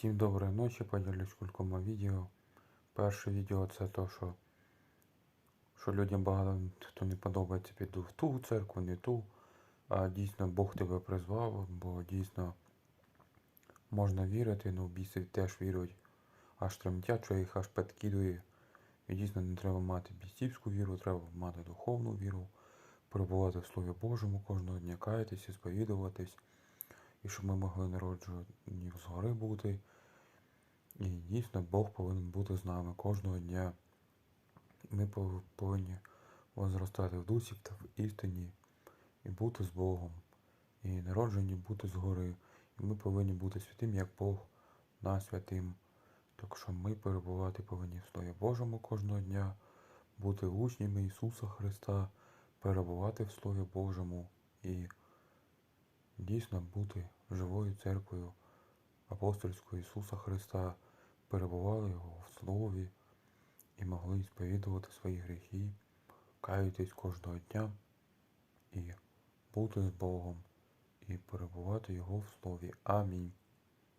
Всім доброї ночі, поділюсь кількома відео. Перше відео це то, що, що людям багато хто не подобається, піду в ту церкву, не ту. А дійсно Бог тебе призвав, бо дійсно можна вірити, ну біси теж вірують. Аж тремтять, що їх аж підкидує. І дійсно не треба мати бісівську віру, треба мати духовну віру, перебувати в Слові Божому кожного дня, каятися, сповідуватись, і щоб ми могли народжені згори бути. І дійсно Бог повинен бути з нами кожного дня. Ми повинні возростати в дусі та в істині і бути з Богом. І народжені бути згори. І ми повинні бути святим, як Бог нас святим. Так що ми перебувати повинні в Слові Божому кожного дня, бути учнями Ісуса Христа, перебувати в Слові Божому і дійсно бути живою церквою апостольського Ісуса Христа, перебували Його в Слові і могли сповідувати свої гріхи, каятись кожного дня і бути з Богом і перебувати Його в Слові. Амінь.